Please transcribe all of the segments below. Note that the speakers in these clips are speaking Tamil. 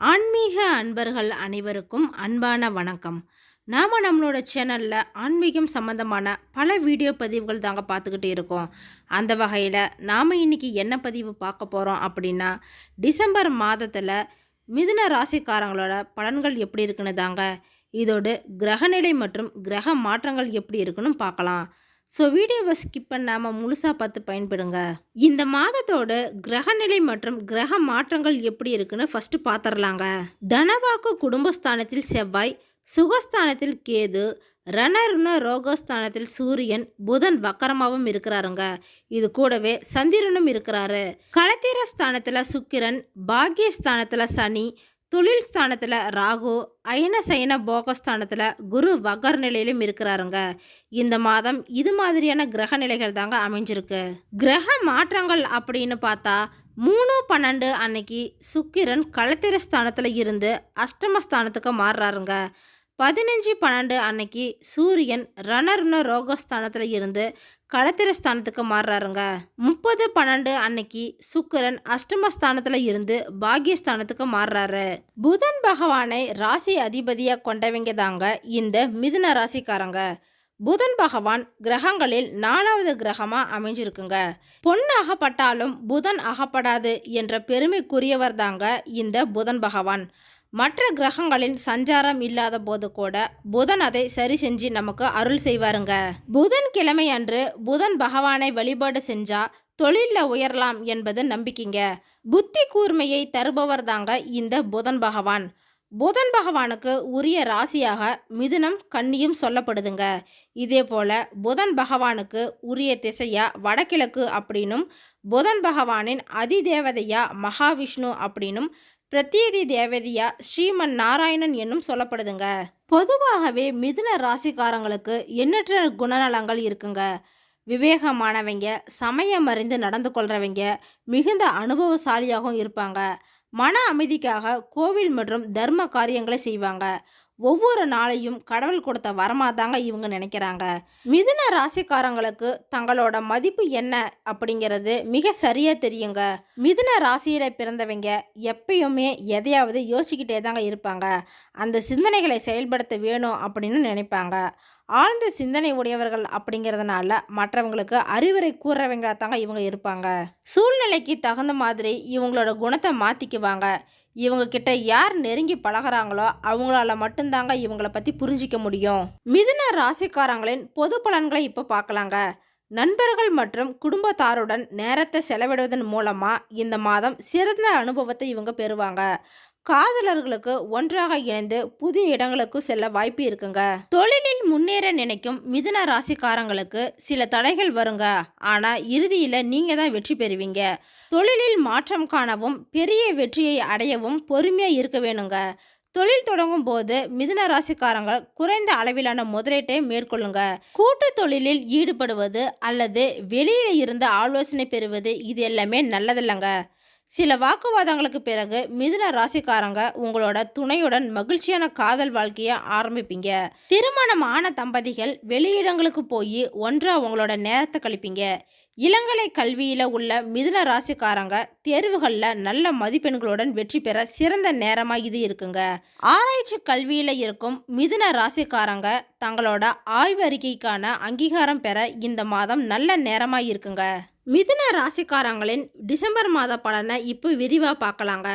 ஆன்மீக அன்பர்கள் அனைவருக்கும் அன்பான வணக்கம். நாம் நம்மளோட சேனலில் ஆன்மீகம் சம்மந்தமான பல வீடியோ பதிவுகள் தாங்க பார்த்துக்கிட்டு இருக்கோம். அந்த வகையில் நாம் இன்னைக்கு என்ன பதிவு பார்க்க போகிறோம் அப்படின்னா டிசம்பர் மாதத்தில் மிதுன ராசிக்காரங்களோட பலன்கள் எப்படி இருக்குன்னு தாங்க. இதோடு கிரகநிலை மற்றும் கிரக மாற்றங்கள் எப்படி இருக்குன்னு பார்க்கலாம். ஸோ வீடியோவை ஸ்கிப் பண்ணாமல் முழுசாக பார்த்து பயன்படுங்க. இந்த மாதத்தோட கிரகநிலை மற்றும் கிரக மாற்றங்கள் எப்படி இருக்குன்னு ஃபஸ்ட்டு பார்த்துடலாங்க தனவாக்கு குடும்பஸ்தானத்தில் செவ்வாய் சுகஸ்தானத்தில் கேது ரணருண ரோகஸ்தானத்தில் சூரியன் புதன் வக்கரமாகவும் இருக்கிறாருங்க. இது கூடவே சந்திரனும் இருக்கிறாரு. களத்திர ஸ்தானத்தில் சுக்கிரன் பாக்கியஸ்தானத்தில் சனி தொழில் ஸ்தானத்தில் ராகு அயன சயன போகஸ்தானத்தில் குரு வகர் நிலையிலும் இருக்கிறாருங்க. இந்த மாதம் இது மாதிரியான கிரக நிலைகள் தாங்க அமைஞ்சிருக்கு. கிரக மாற்றங்கள் அப்படின்னு பார்த்தா மூணு பன்னெண்டு அன்னைக்கு சுக்கிரன் களத்திர ஸ்தானத்தில் இருந்து அஷ்டமஸ்தானத்துக்கு மாறுறாருங்க. பதினஞ்சு பன்னெண்டு அன்னைக்கு சூரியன் ரணருண ரோகஸ்தானத்தில் இருந்து களத்திர ஸ்தானத்துக்கு மாறுறாருங்க. முப்பது பன்னெண்டு அன்னைக்கு சுக்கரன் அஷ்டமஸ்தானத்தில் இருந்து பாகியஸ்தானத்துக்கு மாறுறாரு. புதன் பகவானை ராசி அதிபதியாக கொண்டவங்க தாங்க இந்த மிதுன ராசிக்காரங்க. புதன் பகவான் கிரகங்களில் நாலாவது கிரகமாக அமைஞ்சிருக்குங்க. பொன் அகப்பட்டாலும் புதன் அகப்படாது என்ற பெருமைக்குரியவர் தாங்க இந்த புதன் பகவான். மற்ற கிரகங்களின் சஞ்சாரம் இல்லாத போது கூட புதன் அதை சரி செஞ்சு நமக்கு அருள் செய்வாருங்க. புதன் கிழமை அன்று புதன் பகவானை வழிபாடு செஞ்சா தொழிலில் உயரலாம் என்பது நம்பிக்கைங்க. புத்தி கூர்மையை தருபவர் தாங்க இந்த புதன் பகவான். புதன் பகவானுக்கு உரிய ராசியாக மிதுனம் கன்னியும் சொல்லப்படுதுங்க. இதே போல புதன் பகவானுக்கு உரிய திசையா வடகிழக்கு அப்படின்னும் புதன் பகவானின் அதிதேவதையா மகாவிஷ்ணு அப்படின்னும் பிரத்யேதி தேவதையா ஸ்ரீமன் நாராயணன் என்னும் சொல்லப்படுதுங்க. பொதுவாகவே மிதுன ராசிக்காரங்களுக்கு எண்ணற்ற குணநலங்கள் இருக்குங்க. விவேகமானவங்க சமயம் அறிந்து நடந்து கொள்கிறவங்க மிகுந்த அனுபவசாலியாகவும் இருப்பாங்க. மன அமைதிக்காக கோவில் மற்றும் தர்ம காரியங்களை செய்வாங்க. ஒவ்வொரு நாளையும் கடவுள் கொடுத்த வரமாக தாங்க இவங்க நினைக்கிறாங்க. மிதுன ராசிக்காரங்களுக்கு தங்களோட மதிப்பு என்ன அப்படிங்கிறது மிக சரியாக தெரியுங்க. மிதுன ராசியில் பிறந்தவங்க எப்பயுமே எதையாவது யோசிக்கிட்டே தாங்க இருப்பாங்க. அந்த சிந்தனைகளை செயல்படுத்த வேணும் அப்படின்னு நினைப்பாங்க. ஆழ்ந்த சிந்தனை உடையவர்கள் அப்படிங்கிறதுனால மற்றவங்களுக்கு அறிவுரை கூறுறவங்களா தாங்க இவங்க இருப்பாங்க. சூழ்நிலைக்கு தகுந்த மாதிரி இவங்களோட குணத்தை மாற்றிக்குவாங்க இவங்க கிட்ட யார் நெருங்கி பழகுறாங்களோ அவங்களால மட்டும்தாங்க இவங்களை பற்றி புரிஞ்சிக்க முடியும். மிதுன ராசிக்காரங்களின் பொது பலன்களை இப்போ பார்க்கலாங்க. நண்பர்கள் மற்றும் குடும்பத்தாருடன் நேரத்தை செலவிடுவதன் மூலமாக இந்த மாதம் சிறந்த அனுபவத்தை இவங்க பெறுவாங்க. காதலர்களுக்கு ஒன்றாக இணைந்து புதிய இடங்களுக்கு செல்ல வாய்ப்பு இருக்குங்க. தொழிலில் முன்னேற நினைக்கும் மிதுன ராசிக்காரங்களுக்கு சில தடைகள் வருங்க. ஆனா இறுதியில நீங்க தான் வெற்றி பெறுவீங்க. தொழிலில் மாற்றம் காணவும் பெரிய வெற்றியை அடையவும் பொறுமையா இருக்க வேணுங்க. தொழில் தொடங்கும் போது மிதுன ராசிக்காரங்க குறைந்த அளவிலான முதலீட்டை மேற்கொள்ளுங்க. கூட்டு தொழிலில் ஈடுபடுவது அல்லது வெளியில இருந்து ஆலோசனை பெறுவது இது எல்லாமே நல்லதில்லைங்க. சில வாக்குவாதங்களுக்கு பிறகு மிதுன ராசிக்காரங்க உங்களோட துணையுடன் மகிழ்ச்சியான காதல் வாழ்க்கையை ஆரம்பிப்பீங்க. திருமணம் ஆன தம்பதிகள் வெளியிடங்களுக்கு போய் ஒன்றா உங்களோட நேரத்தை கழிப்பீங்க. இளங்கலை கல்வியில் உள்ள மிதுன ராசிக்காரங்க தேர்வுகளில் நல்ல மதிப்பெண்களுடன் வெற்றி பெற சிறந்த நேரமாக இது இருக்குங்க. ஆராய்ச்சி கல்வியில் இருக்கும் மிதுன ராசிக்காரங்க தங்களோட ஆய்வறிக்கைக்கான அங்கீகாரம் பெற இந்த மாதம் நல்ல நேரமாக இருக்குங்க. மிதுன ராசிக்காரங்களின் டிசம்பர் மாத பலனை இப்போ விரிவாக பார்க்கலாங்க.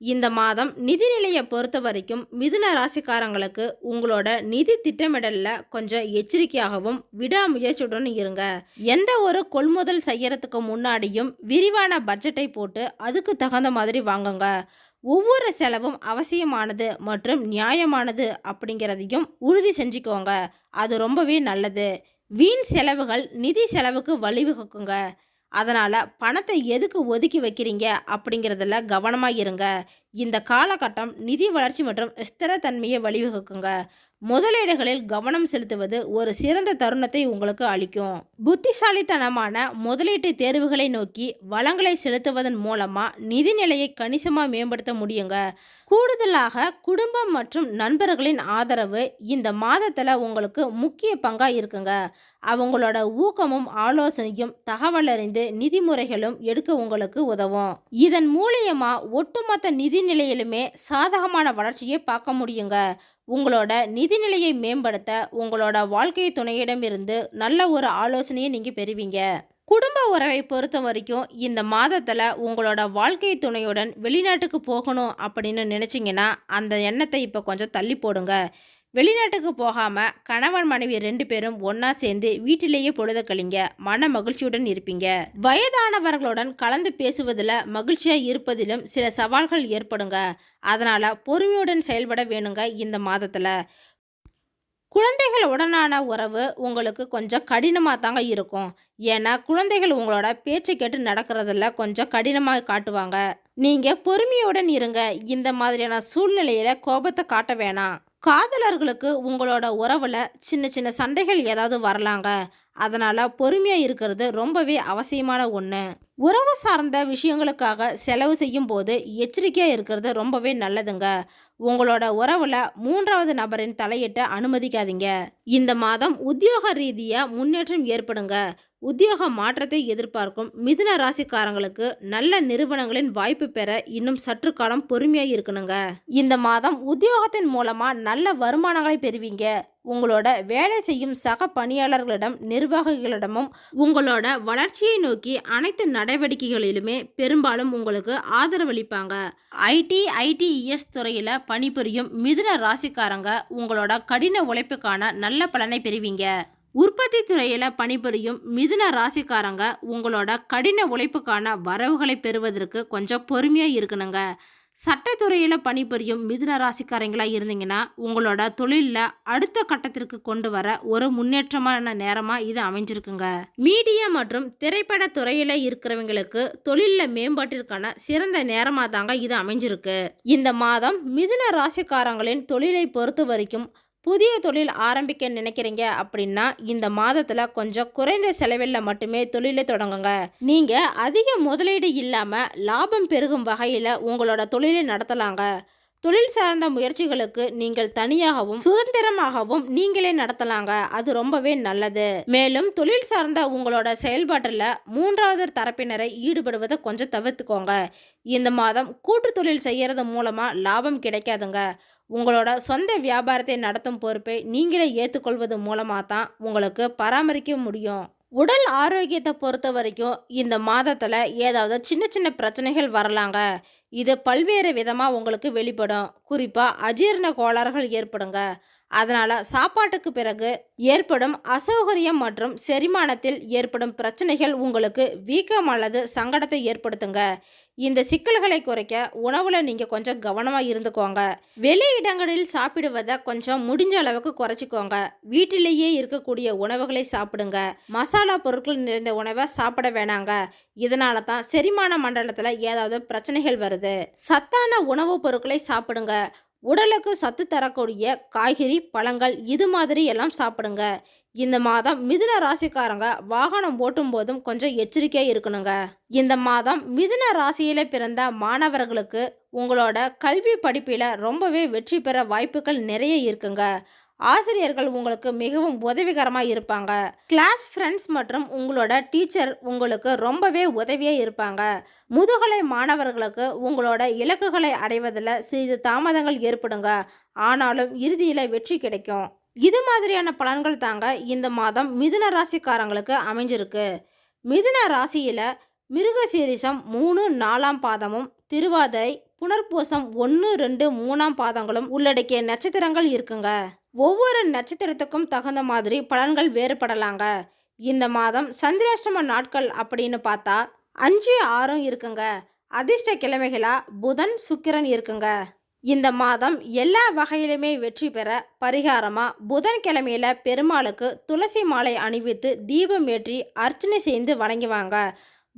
இந்த மாதம் நிதிநிலையை பொறுத்த வரைக்கும் மிதுன ராசிக்காரங்களுக்கு உங்களோட நிதி திட்டமிடலில் கொஞ்சம் எச்சரிக்கையாகவும் விடாமுயற்சியுடன் இருங்க. எந்த ஒரு கொள்முதல் செய்யறதுக்கு முன்னாடியும் விரிவான பட்ஜெட்டை போட்டு அதுக்கு தகுந்த மாதிரி வாங்குங்க. ஒவ்வொரு செலவும் அவசியமானது மற்றும் நியாயமானது அப்படிங்கிறதையும் உறுதி செஞ்சுக்கோங்க. அது ரொம்பவே நல்லது. வீண் செலவுகள் நிதி செலவுக்கு வழிவகுக்குங்க. அதனால் பணத்தை எதுக்கு ஒதுக்கி வைக்கிறீங்க அப்படிங்கிறதுல கவனமாக இருங்க. இந்த காலகட்டம் நிதி வளர்ச்சி மற்றும் ஸ்திரத்தன்மையை வழிவகுக்குங்க. முதலீடுகளில் கவனம் செலுத்துவது ஒரு சிறந்த தருணத்தை உங்களுக்கு அளிக்கும். புத்திசாலித்தனமான முதலீட்டு தேர்வுகளை நோக்கி வளங்களை செலுத்துவதன் மூலமா நிதி நிலையை கணிசமாக மேம்படுத்த முடியுங்க. கூடுதலாக குடும்பம் மற்றும் நண்பர்களின் ஆதரவு இந்த மாதத்தில் உங்களுக்கு முக்கிய பங்காக இருக்குங்க. அவங்களோட ஊக்கமும் ஆலோசனையும் தகவல் அறிந்து நிதி முறைகளும் எடுக்க உங்களுக்கு உதவும். இதன் மூலியமாக ஒட்டுமொத்த நிதி நிலையிலுமே சாதகமான வளர்ச்சியை பார்க்க முடியுங்க. உங்களோட நிதிநிலையை மேம்படுத்த உங்களோட வாழ்க்கை துணையிடமிருந்து நல்ல ஒரு ஆலோசனையை நீங்கள் பெறுவீங்க. குடும்ப உறவை பொறுத்த வரைக்கும் இந்த மாதத்தில் உங்களோட வாழ்க்கை துணையுடன் வெளிநாட்டுக்கு போகணும் அப்படின்னு நினச்சிங்கன்னா அந்த எண்ணத்தை இப்போ கொஞ்சம் தள்ளி போடுங்க. வெளிநாட்டுக்கு போகாமல் கணவன் மனைவி ரெண்டு பேரும் ஒன்றா சேர்ந்து வீட்டிலேயே பொழுத கழிங்க. மன மகிழ்ச்சியுடன் இருப்பீங்க. வயதானவர்களுடன் கலந்து பேசுவதில் மகிழ்ச்சியாக இருப்பதிலும் சில சவால்கள் ஏற்படுங்க. அதனால் பொறுமையுடன் செயல்பட வேணுங்க இந்த மாதத்தில். குழந்தைகளுடனான உறவு உங்களுக்கு கொஞ்சம் கடினமாக தாங்க இருக்கும். ஏன்னா குழந்தைகள் உங்களோட பேச்சை கேட்டு நடக்கிறதுல கொஞ்சம் கடினமாக காட்டுவாங்க. நீங்கள் பொறுமையுடன் இருங்க. இந்த மாதிரியான சூழ்நிலையில் கோபத்தை காட்ட வேணாம். காதலர்களுக்கு உங்களோட உறவில் சின்ன சின்ன சண்டைகள் ஏதாவது வரலாங்க? அதனால் பொறுமையாக இருக்கிறது ரொம்பவே அவசியமான ஒன்று உறவு சார்ந்த விஷயங்களுக்காக செலவு செய்யும் போது எச்சரிக்கையாக இருக்கிறது ரொம்பவே நல்லதுங்க. உங்களோட உறவில் மூன்றாவது நபரின் தலையிட்ட அனுமதிக்காதீங்க. இந்த மாதம் உத்தியோக ரீதியாக முன்னேற்றம் ஏற்படுங்க. உத்தியோக மாற்றத்தை எதிர்பார்க்கும் மிதுன ராசிக்காரங்களுக்கு நல்ல நிறுவனங்களின் வாய்ப்பு பெற இன்னும் சற்று காலம் பொறுமையாக இருக்கணுங்க. இந்த மாதம் உத்தியோகத்தின் மூலமாக நல்ல வருமானங்களை பெறுவீங்க. உங்களோட வேலை செய்யும் சக பணியாளர்களிடம் நிர்வாகிகளிடமும் உங்களோட வளர்ச்சியை நோக்கி அனைத்து நடவடிக்கைகளிலுமே பெரும்பாலும் உங்களுக்கு ஆதரவளிப்பாங்க. ஐடி ஐடிஇஎஸ் துறையில் பணிபுரியும் மிதுன ராசிக்காரங்க உங்களோட கடின உழைப்புக்கான நல்ல பலனை பெறுவீங்க. உற்பத்தி துறையில் பணிபுரியும் மிதுன ராசிக்காரங்க உங்களோட கடின உழைப்புக்கான வரவுகளை பெறுவதற்கு கொஞ்சம் பொறுமையாக இருக்கணுங்க. சட்டத்துறையில் பணிபுரியும் மிதுன ராசிக்காரங்களாக இருந்தீங்கன்னா உங்களோட தொழிலில் அடுத்த கட்டத்திற்கு கொண்டு வர ஒரு முன்னேற்றமான நேரமாக இது அமைஞ்சிருக்குங்க. மீடியா மற்றும் திரைப்பட துறையில் இருக்கிறவங்களுக்கு தொழிலில் மேம்பாட்டிற்கான சிறந்த நேரமாக தாங்க இது அமைஞ்சிருக்கு. இந்த மாதம் மிதுன ராசிக்காரங்களின் தொழிலை பொறுத்த வரைக்கும் புதிய தொழில் ஆரம்பிக்க நினைக்கிறீங்க அப்படின்னா இந்த மாதத்தில் கொஞ்சம் குறைந்த செலவில் மட்டுமே தொழிலை தொடங்குங்க. நீங்கள் அதிக முதலீடு இல்லாமல் லாபம் பெருகும் வகையில் உங்களோட தொழிலை நடத்தலாங்க. தொழில் சார்ந்த முயற்சிகளுக்கு நீங்கள் தனியாகவும் சுதந்திரமாகவும் நீங்களே நடத்தலாங்க. அது ரொம்பவே நல்லது. மேலும் தொழில் சார்ந்த உங்களோட செயல்பாட்டில் மூன்றாவது தரப்பினரை ஈடுபடுவதை கொஞ்சம் தவிர்த்துக்கோங்க. இந்த மாதம் கூட்டு தொழில் செய்கிறது மூலமாக லாபம் கிடைக்காதுங்க. உங்களோட சொந்த வியாபாரத்தை நடத்தும் பொறுப்பை நீங்களே ஏற்றுக்கொள்வது மூலமாக தான் உங்களுக்கு பராமரிக்க முடியும். உடல் ஆரோக்கியத்தை பொறுத்த வரைக்கும் இந்த மாதத்தில் ஏதாவது சின்ன சின்ன பிரச்சனைகள் வரலாங்க. இது பல்வேறு விதமாக உங்களுக்கு வெளிப்படும். குறிப்பாக அஜீரண கோளாறுகள் ஏற்படுங்க. அதனால் சாப்பாட்டுக்கு பிறகு ஏற்படும் அசௌகரியம் மற்றும் செரிமானத்தில் ஏற்படும் பிரச்சனைகள் உங்களுக்கு வீக்கம் அல்லது சங்கடத்தை ஏற்படுத்துங்க. இந்த சிக்கல்களை குறைக்க உணவில் நீங்கள் கொஞ்சம் கவனமாக இருந்துக்கோங்க. வெளி இடங்களில் சாப்பிடுவதை கொஞ்சம் முடிஞ்ச அளவுக்கு குறைச்சிக்கோங்க. வீட்டிலேயே இருக்கக்கூடிய உணவுகளை சாப்பிடுங்க. மசாலா பொருட்கள் நிறைந்த உணவை சாப்பிட வேணாங்க. இதனால தான் செரிமான மண்டலத்தில் ஏதாவது பிரச்சனைகள் வருது. சத்தான உணவுப் பொருட்களை சாப்பிடுங்க. உடலுக்கு சத்து தரக்கூடிய காய்கறி பழங்கள் இது மாதிரி எல்லாம் சாப்பிடுங்க. இந்த மாதம் மிதுன ராசிக்காரங்க வாகனம் ஓட்டும் போதும் கொஞ்சம் எச்சரிக்கையாக இருக்கணுங்க. இந்த மாதம் மிதுன ராசியில் பிறந்த மாணவர்களுக்கு உங்களோட கல்வி படிப்பில் ரொம்பவே வெற்றி பெற வாய்ப்புகள் நிறைய இருக்குங்க. ஆசிரியர்கள் உங்களுக்கு மிகவும் உதவிகரமாக இருப்பாங்க. கிளாஸ் ஃப்ரெண்ட்ஸ் மற்றும் உங்களோட டீச்சர் உங்களுக்கு ரொம்பவே உதவியாக இருப்பாங்க. முதுகலை மாணவர்களுக்கு உங்களோட இலக்குகளை அடைவதில் சிறிது தாமதங்கள் ஏற்படுங்க. ஆனாலும் இறுதியில் வெற்றி கிடைக்கும். இது மாதிரியான பலன்கள் தாங்க இந்த மாதம் மிதுன ராசிக்காரங்களுக்கு அமைஞ்சிருக்கு. மிதுன ராசியில் மிருகசீரிசம் மூணு நாலாம் பாதமும் திருவாதிரை புனர்பூசம் ஒன்று ரெண்டு மூணாம் பாதங்களும் உள்ளடக்கிய நட்சத்திரங்கள் இருக்குங்க. ஒவ்வொரு நட்சத்திரத்துக்கும் தகுந்த மாதிரி பலன்கள் வேறுபடலாங்க. இந்த மாதம் சந்திராஷ்டம நாட்கள் அப்படின்னு பார்த்தா அஞ்சு ஆறும் இருக்குங்க. அதிர்ஷ்ட கிழமைகளாக புதன் சுக்கிரன் இருக்குங்க. இந்த மாதம் எல்லா வகையிலுமே வெற்றி பெற பரிகாரமாக புதன்கிழமையில் பெருமாளுக்கு துளசி மாலை அணிவித்து தீபம் ஏற்றி அர்ச்சனை செய்து வணங்குவாங்க.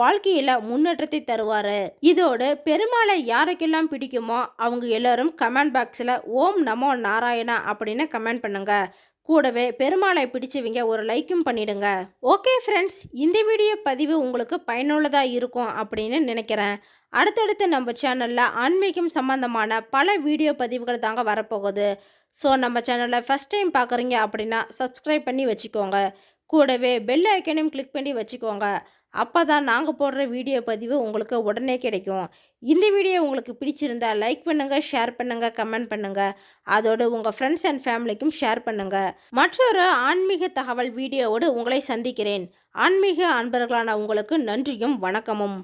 வாழ்க்கையில் முன்னேற்றத்தை தருவார். இதோடு பெருமாளை யாருக்கெல்லாம் பிடிக்குமோ அவங்க எல்லாரும் கமெண்ட் பாக்ஸில் ஓம் நமோ நாராயணா அப்படின்னு கமெண்ட் பண்ணுங்க. கூடவே பெருமாளை பிடிச்சவங்க ஒரு லைக்கும் பண்ணிடுங்க. ஓகே ஃப்ரெண்ட்ஸ் இந்த வீடியோ பதிவு உங்களுக்கு பயனுள்ளதாக இருக்கும் அப்படின்னு நினைக்கிறேன். அடுத்தடுத்து நம்ம சேனலில் ஆன்மீகம் சம்மந்தமான பல வீடியோ பதிவுகள் தாங்க வரப்போகுது. ஸோ நம்ம சேனலை ஃபஸ்ட் டைம் பார்க்குறீங்க அப்படின்னா சப்ஸ்கிரைப் பண்ணி வச்சுக்கோங்க. கூடவே பெல் ஐக்கனையும் கிளிக் பண்ணி வச்சுக்கோங்க. அப்போ தான் நாங்கள் போடுற வீடியோ பதிவு உங்களுக்கு உடனே கிடைக்கும். இந்த வீடியோ உங்களுக்கு பிடிச்சிருந்தா லைக் பண்ணுங்கள் ஷேர் பண்ணுங்கள் கமெண்ட் பண்ணுங்கள் அதோடு உங்கள் ஃப்ரெண்ட்ஸ் அண்ட் ஃபேமிலிக்கும் ஷேர் பண்ணுங்கள் மற்றொரு ஆன்மீக தகவல் வீடியோவோடு உங்களை சந்திக்கிறேன். ஆன்மீக அன்பர்களான உங்களுக்கு நன்றியும் வணக்கமும்.